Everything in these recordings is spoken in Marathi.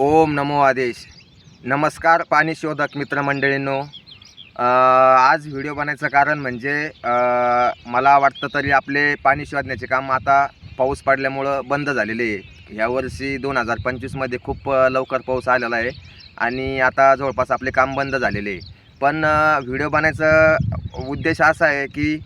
ओम नमो आदेश. नमस्कार पाणी शोधक मित्रमंडळींनो. आज व्हिडिओ बनायचं कारण म्हणजे मला वाटतं तरी आपले पाणी शोधण्याचे काम आता पाऊस पडल्यामुळं बंद झालेले आहे. ह्यावर्षी दोन हजार पंचवीसमध्ये खूप लवकर पाऊस आलेला आहे आणि आता जवळपास आपले काम बंद झालेले आहे. पण व्हिडिओ बनायचं उद्देश असा आहे की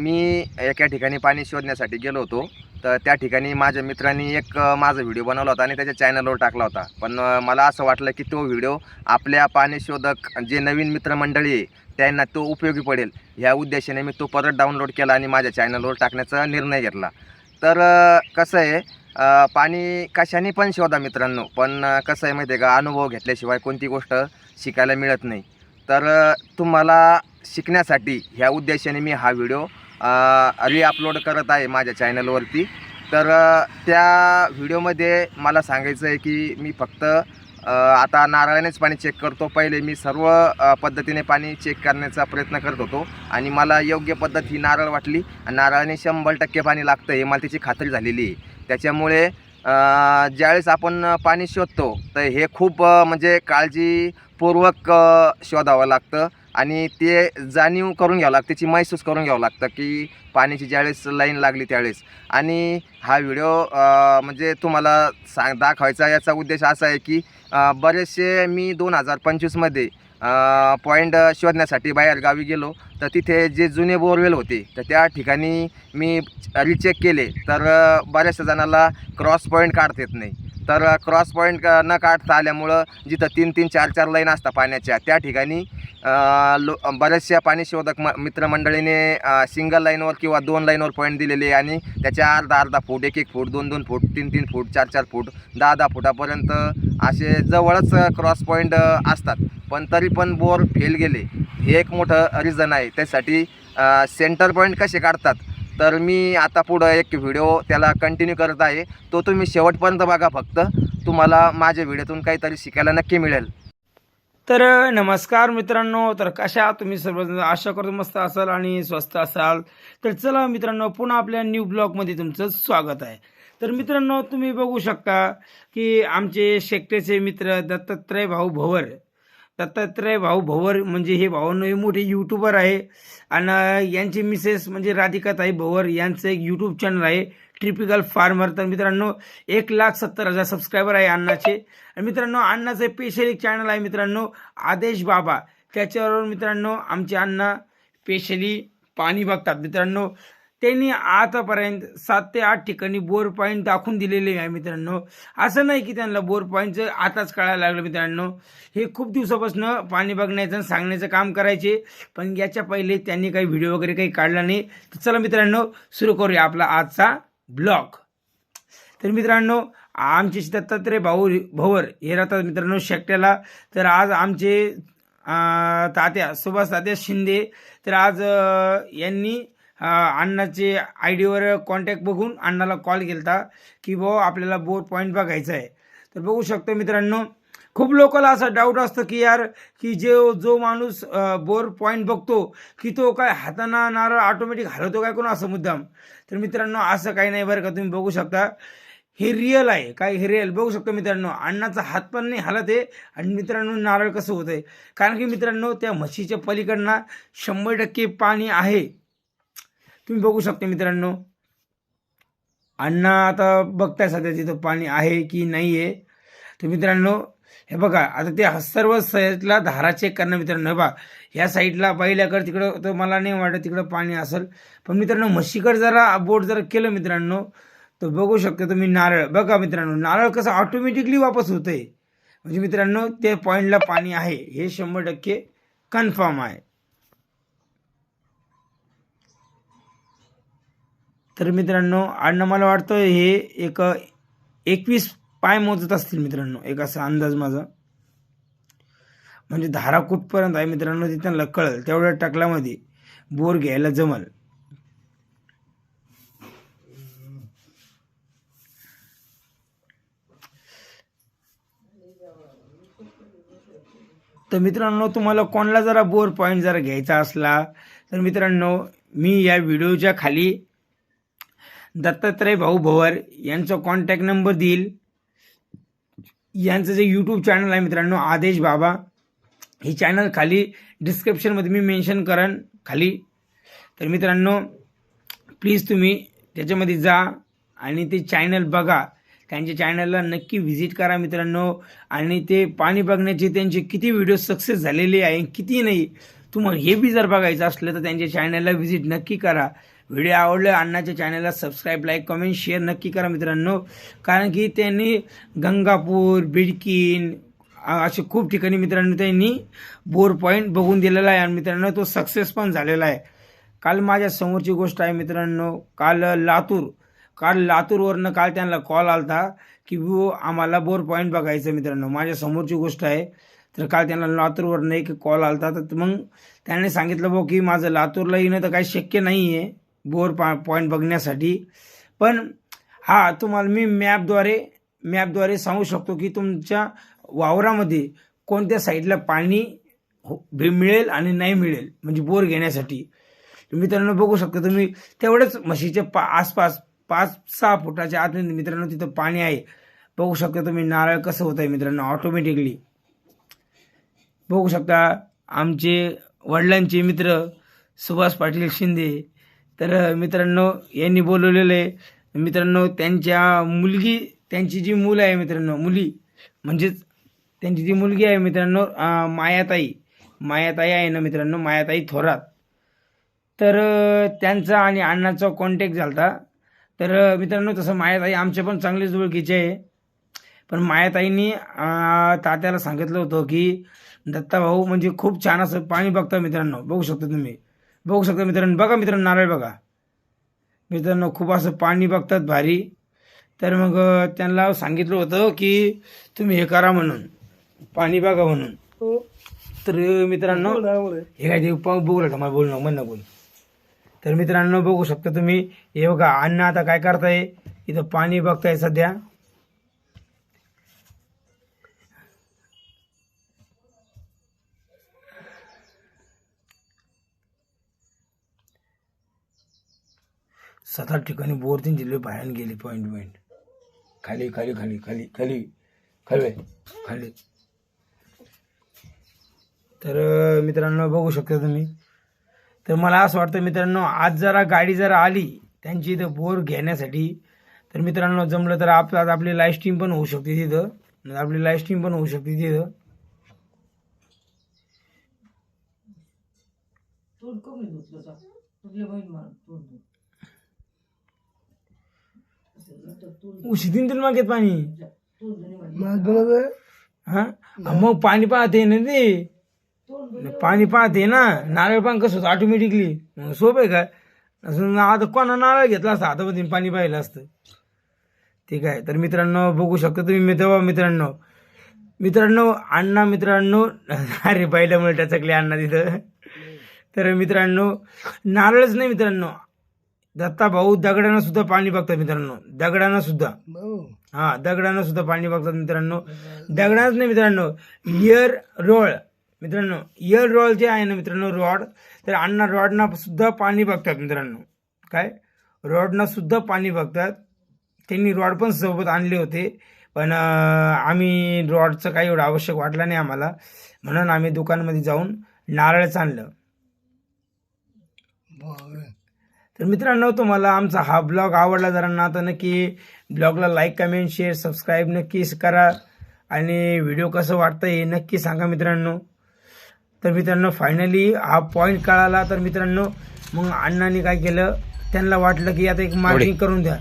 मी एका ठिकाणी पाणी शोधण्यासाठी गेलो होतो. तर त्या ठिकाणी माझ्या मित्रांनी एक माझा व्हिडिओ बनवला होता आणि त्याच्या चॅनलवर टाकला होता. पण मला असं वाटलं की तो व्हिडिओ आपल्या पाणी शोधक जे नवीन मित्रमंडळी आहे त्यांना तो उपयोगी पडेल. ह्या उद्देशाने मी तो परत डाउनलोड केला आणि माझ्या चॅनलवर टाकण्याचा निर्णय घेतला. तर कसं आहे पाणी कशाने पण शोधा मित्रांनो. पण कसं आहे माहिती आहे का अनुभव घेतल्याशिवाय कोणती गोष्ट शिकायला मिळत नाही. तर तुम्हाला शिकण्यासाठी ह्या उद्देशाने मी हा व्हिडिओ रिअपलोड करत आहे माझ्या चॅनलवरती तर त्या व्हिडिओमध्ये मला सांगायचं आहे की मी फक्त आता नारळानेच पाणी चेक करतो. पहिले मी सर्व पद्धतीने पाणी चेक करण्याचा प्रयत्न करत होतो. आणि मला योग्य पद्धत ही नारळ वाटली. आणि नारळाने शंभर टक्के पाणी लागतं हे मला त्याची खात्री झालेली आहे. त्याच्यामुळे ज्यावेळेस आपण पाणी शोधतो तर हे खूप म्हणजे काळजीपूर्वक शोधावं लागतं. आणि ते जाणीव करून घ्यावं लागतं त्याची महसूस करून घ्यावं लागतं की पाण्याची ज्यावेळेस लाईन लागली त्यावेळेस. आणि हा व्हिडिओ म्हणजे तुम्हाला सांग दाखवायचा याचा उद्देश असा आहे की बरेचसे मी दोन हजार पंचवीसमध्ये पॉईंट शोधण्यासाठी बाहेर गावी गेलो. तर तिथे जे जुने बोरवेल होते तर त्या ठिकाणी मी रिचेक केले. तर बऱ्याचशा जणाला क्रॉस पॉईंट काढता येत नाही. तर क्रॉस पॉईंट न काढता आल्यामुळं जिथं तीन तीन चार चार लाईन असतात पाण्याच्या त्या ठिकाणी लो बऱ्याचशा पाणी शोधक म मित्रमंडळीने सिंगल लाईनवर किंवा दोन लाईनवर पॉईंट दिलेले आणि त्याच्या अर्धा अर्धा फूट एक एक फूट दोन दोन फूट तीन तीन फूट चार चार फूट दहा दहा फुटापर्यंत असे जवळच क्रॉस पॉईंट असतात. पण तरी पण बोर फेल गेले. हे एक मोठं रिझन आहे. त्यासाठी सेंटर पॉईंट कसे काढतात? तर मी आता पुढं एक व्हिडिओ त्याला कंटिन्यू करत आहे. तो तुम्ही शेवटपर्यंत बघा फक्त. तुम्हाला माझ्या व्हिडिओतून काहीतरी शिकायला नक्की मिळेल. तर नमस्कार मित्रांनो. तर कशा तुम्ही सर्वजण? आशा करतो मस्त असाल आणि स्वस्त असाल. तर चला मित्रांनो पुन्हा आपल्या न्यू ब्लॉगमध्ये तुमचं स्वागत आहे. तर मित्रांनो तुम्ही बघू शकता की आमचे शेकटेचे मित्र दत्तात्रय भाऊ भवर दत्तात्रय भाऊ भवर म्हणजे हे भाऊंनो हे मोठे यूट्यूबर आहे. आणि यांची मिसेस म्हणजे राधिकाताई भवर यांचं एक यूट्यूब चॅनल आहे ट्रिपिकल फार्मर तर मित्रांनो एक लाख सत्तर हजार सबस्क्रायबर आहे अण्णाचे. आणि मित्रांनो अण्णाचं स्पेशल एक चॅनल आहे मित्रांनो आदेश बाबा. त्याच्यावर मित्रांनो आमचे अण्णा स्पेशली पाणी बघतात. मित्रांनो त्यांनी आतापर्यंत सात ते आठ ठिकाणी बोर पॉईंट दाखवून दिलेले आहे मित्रांनो. असं नाही की त्यांना बोर पॉईंटचं आताच कळायला लागलं मित्रांनो. हे खूप दिवसापासून पाणी बघण्याचं आणि सांगण्याचं काम करायचे. पण याच्या पहिले त्यांनी काही व्हिडिओ वगैरे काही काढला नाही. तर चला मित्रांनो सुरू करूया आपला आजचा ब्लॉग. तर मित्रांनो आमचे दत्तात्रय भाऊ भवर हे राहतात मित्रांनो शेकट्याला. तर आज आमचे तात्या सुभाष तात्या शिंदे. तर आज यांनी अण्णाचे आय डीवर कॉन्टॅक्ट बघून अण्णाला कॉल केला की भाऊ आपल्याला बोर पॉईंट बघायचा आहे. तर बघू शकतो मित्रांनो खूप लोकांना असा डाऊट असतो की यार की जे जो माणूस बोर पॉईंट बघतो की तो काय हाताना नारळ ऑटोमॅटिक हलवतो काय कोण असं मुद्दाम? तर मित्रांनो असं काही नाही बरं का तुम्ही बघू शकता. हे रिअल आहे काय हे रिअल बघू शकतो मित्रांनो अण्णाचा हात पण नाही हलत आहे आणि मित्रांनो नारळ कसं होतं आहे कारण की मित्रांनो त्या म्हशीच्या पलीकडनं शंभर टक्के पाणी आहे. तुम्ही बघू शकता मित्रांनो. अण्णा आता बघताय सध्या तिथं पाणी आहे की नाही आहे तर मित्रांनो हे बघा आता ते सर्व साईडला धारा चेक करणं मित्रांनो हे बघा. ह्या साईडला पहिल्याकडे तिकडं तर मला नाही वाटत तिकडं पाणी असेल. पण मित्रांनो म्हशीकडे जरा बोट जर केलं मित्रांनो तर बघू शकता तुम्ही नारळ. बघा मित्रांनो नारळ कसं ऑटोमॅटिकली वापस होतंय. म्हणजे मित्रांनो त्या पॉईंटला पाणी आहे. हे शंभर टक्के कन्फर्म आहे. तर मित्रांनो अण्णा मला वाटतं हे एक एकवीस पाय मोजत असतील मित्रांनो एक असा अंदाज माझा. म्हणजे धारा कुठपर्यंत आहे मित्रांनो ते त्यांना कळल. तेवढ्या टाकल्यामध्ये बोर घ्यायला जमल. तर मित्रांनो तुम्हाला कोणाला जरा बोर पॉईंट जरा घ्यायचा असला तर मित्रांनो मी या व्हिडिओच्या खाली दत्तात्रय भाऊ भवर यांचा कॉन्टॅक्ट नंबर देईल. यांचं जे यूट्यूब चॅनल आहे मित्रांनो आदेश बाबा हे चॅनल खाली डिस्क्रिप्शनमध्ये मी मेन्शन करेन खाली. तर मित्रांनो प्लीज तुम्ही त्याच्यामध्ये जा आणि ते चॅनल बघा. त्यांच्या चॅनलला नक्की व्हिजिट करा मित्रांनो. आणि ते पाणी बघण्याचे त्यांचे किती व्हिडिओ सक्सेस झालेले आहे किती नाही तुम्हाला हे बी जर बघायचं असलं तर त्यांच्या चॅनलला व्हिजिट नक्की करा. व्हिडिओ आवडले अण्णाच्या चॅनलला सबस्क्राईब लाईक कमेंट शेअर नक्की करा मित्रांनो. कारण की त्यांनी गंगापूर बिडकीन असे खूप ठिकाणी मित्रांनो त्यांनी बोर पॉईंट बघून दिलेला आहे. आणि मित्रांनो तो सक्सेस पण झालेला आहे. काल माझ्या समोरची गोष्ट आहे मित्रांनो. काल लातूर काल लातूरवरनं काल त्यांना कॉल आला की वो आम्हाला बोर पॉईंट बघायचं मित्रांनो. माझ्या समोरची गोष्ट आहे. तर काल त्यांना लातूरवरनं एक कॉल आला तर मग त्याने सांगितलं भाऊ की माझं लातूरला येणं तर काही शक्य नाही आहे बोर पा पॉईंट बघण्यासाठी. पण हा तुम्हाला मी मॅपद्वारे मॅपद्वारे सांगू शकतो की तुमच्या वावरामध्ये कोणत्या साईडला पाणी हो- भे- मिळेल आणि नाही मिळेल म्हणजे बोर घेण्यासाठी. मित्रांनो बघू शकता तुम्ही तेवढंच म्हशीच्या पा आसपास पाच सहा फुटाच्या आतमध्ये मित्रांनो तिथं पाणी आहे. बघू शकता तुम्ही नारळ कसं होत आहे मित्रांनो ऑटोमॅटिकली बघू शकता आमचे वडिलांचे मित्र सुभाष पाटील शिंदे तर मित्रांनो यांनी बोलवलेलं आहे. मित्रांनो त्यांच्या मुलगी त्यांची जी मुलं आहे मित्रांनो मुली म्हणजेच त्यांची जी मुलगी आहे मित्रांनो मायाताई. मायाताई आहे ना मित्रांनो मायाताई थोरात. तर त्यांचा आणि अण्णाचा कॉन्टॅक्ट झाला होता तर मित्रांनो तसं मायाताई आमच्या पण चांगलेच ओळखीचे आहे. पण मायाताईंनी तात्याला सांगितलं होतं की दत्ता भाऊ म्हणजे खूप छान असं पाणी बघता मित्रांनो. बघू शकता तुम्ही. बघू शकता मित्रांनो बघा मित्रांनो नारळ बघा. मित्रांनो खूप असं पाणी बघतात भारी. तर मग त्यांना सांगितलं होतं की तुम्ही हे करा म्हणून. पाणी बघा म्हणून. तर अं, मित्रांनो हे काय ते बघू लागलं मला बोल ना म्हण ना बोल तर मित्रांनो बघू शकता तुम्ही. हे बघा अण्णा आता काय करताय? इथं पाणी बघताय सध्या. सात आठ ठिकाणी बोर तीन जिल्हे बाहेर गेले पॉईंट पॉईंट खाली खाली खाली खाली खाली. खाली खाली. तर मित्रांनो बघू शकता तुम्ही. तर मला असं वाटतं मित्रांनो आज जरा गाडी जर आली त्यांची इथं बोर घेण्यासाठी तर मित्रांनो जमलं तर आप आज आपली लाईव्ह स्ट्रीम पण होऊ शकते तिथं. आपली लाईव्ह स्ट्रीम पण होऊ शकते तिथं. उशी दिन तुला मागेत पाणी. हा? मग पाणी पाहते ना ते. पाणी पाहते ना नारळ पाणी कसं होतं ऑटोमॅटिकली मग सोप आहे का? असं आता कोणा नारळ घेतला असता? हातामध्ये पाणी पाहिलं असतं. ठीक आहे तर मित्रांनो बघू शकता तुम्ही मी तेव्हा मित्रांनो. मित्रांनो अण्णा मित्रांनो अरे पहिल्यामुळे टचकले अण्णा तिथं. तर मित्रांनो नारळच नाही मित्रांनो. दत्ता भाऊ दगडानं सुद्धा पाणी बघतात मित्रांनो. दगडानं सुद्धा. हा दगडानं सुद्धा पाणी बघतात मित्रांनो. दगडानच नाही मित्रांनो इयर रोळ मित्रांनो इयर रोळ जे आहे ना मित्रांनो रॉड तर अण्णा रॉडना सुद्धा पाणी बघतात मित्रांनो. काय? रॉडना सुद्धा पाणी बघतात. त्यांनी रॉड पण सोबत आणले होते. पण आम्ही रॉडचं काही एवढं आवश्यक वाटलं नाही आम्हाला. म्हणून आम्ही दुकानमध्ये जाऊन नारळच आणलं. तर मित्रांनो तुम्हाला आमचा हा ब्लॉग आवडला जरा ना तर नक्की ब्लॉगला लाईक कमेंट शेअर सबस्क्राईब नक्की करा. आणि व्हिडिओ कसं वाटतं हे नक्की सांगा मित्रांनो. तर मित्रांनो फायनली हा पॉईंट कळाला तर मित्रांनो मग अण्णांनी काय केलं? त्यांना वाटलं की आता एक मार्किंग करून द्या.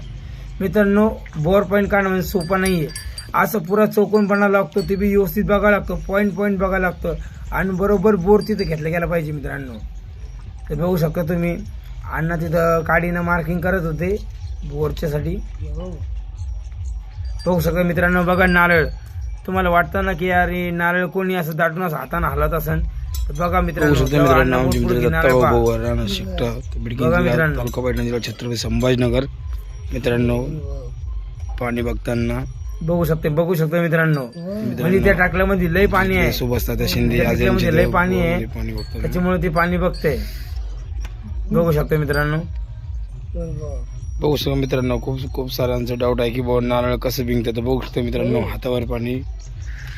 मित्रांनो बोर पॉईंट काढणं म्हणजे सोपं नाही आहे असं पुरा चौकोन बनावं लागतो ते बी व्यवस्थित बघावं लागतं पॉईंट पॉईंट बघावं लागतं. आणि बरोबर बोर तिथं घेतलं गेला पाहिजे मित्रांनो. तर बघू शकता तुम्ही. अण्णा तिथं काडीनं मार्किंग करत होते बोरच्यासाठी बघू शकता मित्रांनो बघा नारळ. तुम्हाला वाटतं ना की यार हे नारळ कोणी असं दाटून असं हातानं हलत असन? तर बघा मित्रांनो जिल्हा छत्रपती संभाजीनगर. मित्रांनो पाणी बघताना. बघू शकते बघू शकता मित्रांनो. म्हणजे त्या टाकल्यामध्ये लय पाणी आहे. सुभाष त्या शिंदे लय ते पाणी आहे त्याच्यामुळे ते पाणी बघते. बघू शकता मित्रांनो. बघू शकता मित्रांनो खूप खूप साऱ्यांचा डाऊट आहे की बाबा नारळ कसं बिंगतं तर बघू शकता मित्रांनो हातावर पाणी.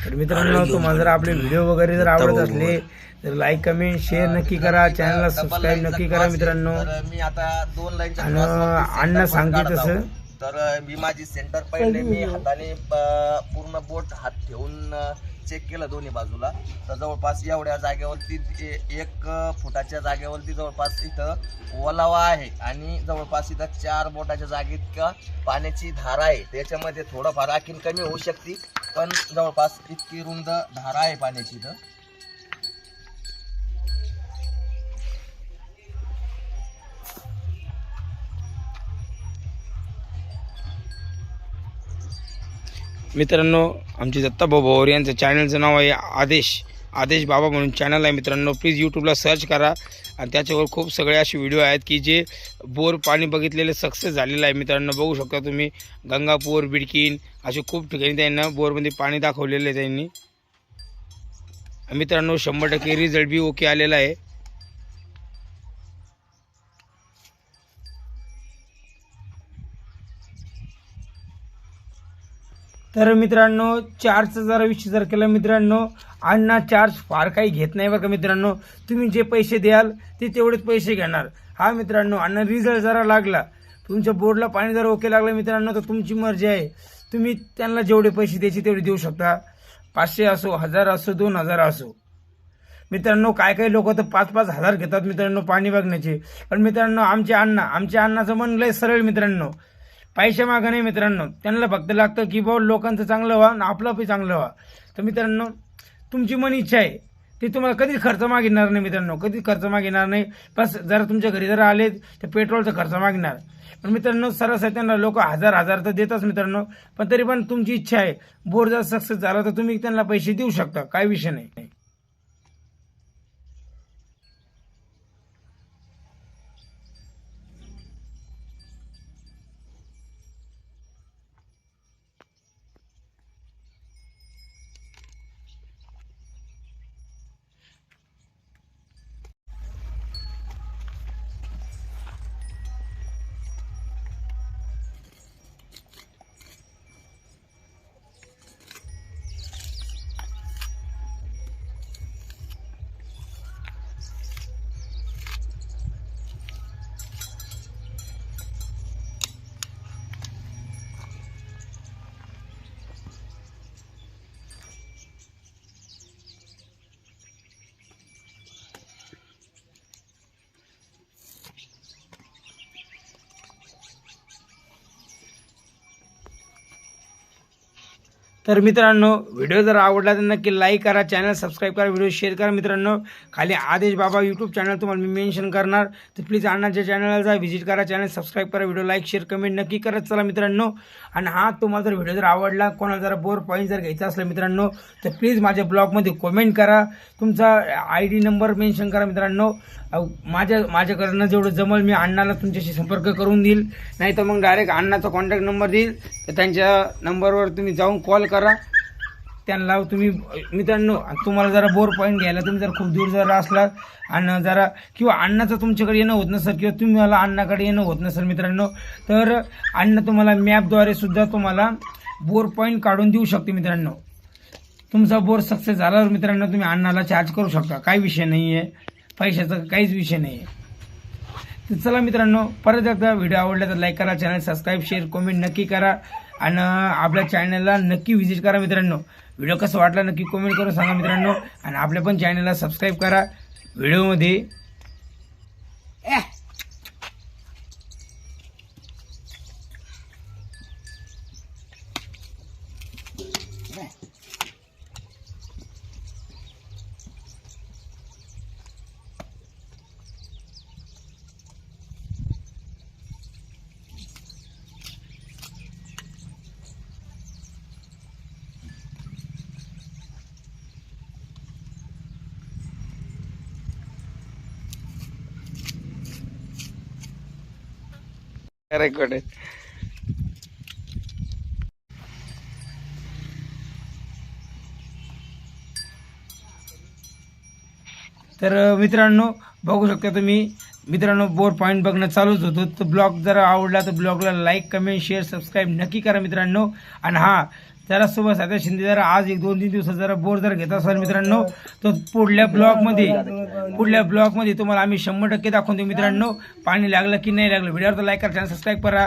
तर मित्रांनो तुम्हाला जर आपले व्हिडिओ वगैरे जर आवडत असले तर लाईक कमेंट शेअर नक्की करा. चॅनलला सबस्क्राईब नक्की करा मित्रांनो. तर मी आता दोन लाईनच्या आणि अण्णा सांगते तसं. तर मी माझी सेंटर पहिले मी हाताने पूर्ण बोट हात ठेवून चेक केलं दोन्ही बाजूला. तर जवळपास एवढ्या जागेवरती एक फुटाच्या जागेवरती जवळपास इथं ओलावा आहे. आणि जवळपास इथं चार बोटाच्या जागेत का पाण्याची धार आहे. त्याच्यामध्ये थोडंफार आणखीन कमी होऊ शकते पण जवळपास इतकी रुंद धार आहे पाण्याची इथं. मित्रांनो आमचे दत्ता भोवर यांचं चॅनलचं नाव आहे आदेश. आदेश बाबा म्हणून चॅनल आहे मित्रांनो. प्लीज यूट्यूबला सर्च करा. आणि त्याच्यावर खूप सगळे असे व्हिडिओ आहेत की जे बोर पाणी बघितलेले सक्सेस झालेलं आहे मित्रांनो. बघू शकता तुम्ही गंगापूर बिडकीन असे खूप ठिकाणी त्यांना बोरमध्ये पाणी दाखवलेलं आहे त्यांनी. मित्रांनो शंभर टक्के रिझल्ट बी ओके आलेला आहे. तर मित्रांनो चार्जचा जरा विषय जर केला मित्रांनो अण्णा चार्ज फार काही घेत नाही बरं का मित्रांनो. तुम्ही जे पैसे द्याल ते तेवढेच पैसे घेणार. हा मित्रांनो अण्णा रिझल्ट जरा लागला. तुमच्या बोर्डला पाणी जर ओके लागलं मित्रांनो तर तुमची मर्जी आहे. तुम्ही त्यांना जेवढे पैसे द्यायचे तेवढे देऊ शकता. पाचशे असो हजार असो दोन हजार असो. मित्रांनो काय काही लोक तर पाच पाच हजार घेतात मित्रांनो पाणी बघण्याचे. पण मित्रांनो आमचे अण्णा आमच्या अण्णाचं म्हणलं सरळ मित्रांनो. पैसे मागं नाही मित्रांनो. त्यांना फक्त लागतं की बाबा लोकांचं चांगलं व्हा आणि आपलं पण चांगलं व्हा. तर मित्रांनो तुमची मन इच्छा आहे ते तुम्हाला कधीच खर्च मागणार नाही मित्रांनो. कधीच खर्च मागणार नाही. बस जरा तुमच्या घरी जर आले तर पेट्रोलचा खर्च मागणार पण मित्रांनो सरासरी त्यांना लोक हजार हजार तर देतात मित्रांनो. पण तरी पण तुमची इच्छा आहे बोर जर सक्सेस झाला तर तुम्ही त्यांना पैसे देऊ शकता. काय विषय नाही. तर मित्रांनो व्हिडिओ जर आवडला तर नक्की लाईक करा चॅनल सबस्क्राईब करा व्हिडिओ शेअर करा. मित्रांनो खाली आदेश बाबा यूट्यूब चॅनल तुम्हाला मी मेन्शन करणार. तर प्लीज अण्णाच्या चॅनलला जा व्हिजिट करा चॅनल सबस्क्राईब करा व्हिडिओ लाईक शेअर कमेंट नक्की करत चला मित्रांनो. आणि हा तुम्हाला जर व्हिडिओ जर आवडला कोणाला जर बोर पॉईंट जर घ्यायचा असला मित्रांनो तर प्लीज माझ्या ब्लॉगमध्ये कमेंट करा. तुमचा आय डी नंबर मेन्शन करा मित्रांनो. अहो, माझ्या माझ्याकडनं जेवढं जमल मी अण्णाला तुमच्याशी संपर्क करून देईल. नाही तर मग डायरेक्ट अण्णाचा कॉन्टॅक्ट नंबर देईल. तर त्यांच्या नंबरवर तुम्ही जाऊन कॉल करा. त्यांना तुम्ही मित्रांनो तुम्हाला जरा बोर पॉईंट घ्यायला तुम्ही जर खूप दूर जरा असलात आणि जरा किंवा अण्णाचं तुमच्याकडे येणं होत नसेल किंवा तुम्ही मला अण्णाकडे येणं होत नसेल मित्रांनो तर अण्णा तुम्हाला मॅपद्वारे सुद्धा तुम्हाला बोर पॉईंट काढून देऊ शकते मित्रांनो. तुमचा बोर सक्सेस झाल्यावर मित्रांनो तुम्ही अण्णाला चार्ज करू शकता. काही विषय नाही आहे पैशाचा काहीच विषय नाही आहे तर चला मित्रांनो परत एकदा व्हिडिओ आवडला तर लाईक करा चॅनल सबस्क्राईब शेअर कमेंट नक्की करा. आणि आपल्या चॅनलला नक्की व्हिजिट करा मित्रांनो. व्हिडिओ कसं वाटला नक्की कमेंट करून सांगा मित्रांनो. आणि आपल्या पण चॅनलला सबस्क्राईब करा. व्हिडिओमध्ये रेकॉर्ड आहे तर मित्रांनो बघू शकता तुम्ही मित्रांनो बोर पॉईंट बघणं चालूच होतो. तर ब्लॉग जर आवडला तर ब्लॉगला लाईक कमेंट शेअर सबस्क्राईब नक्की करा मित्रांनो. आणि हां जरा सुभाष साध्या शिंदे जरा आज एक दोन तीन दिवसात जरा बोर जर घेत असाल मित्रांनो. तर पुढल्या ब्लॉकमध्ये पुढल्या ब्लॉकमध्ये तुम्हाला आम्ही शंभर टक्के दाखवून देऊ मित्रांनो. पाणी लागलं की नाही लागलं व्हिडिओवर तर लाईक करा सबस्क्राईब करा.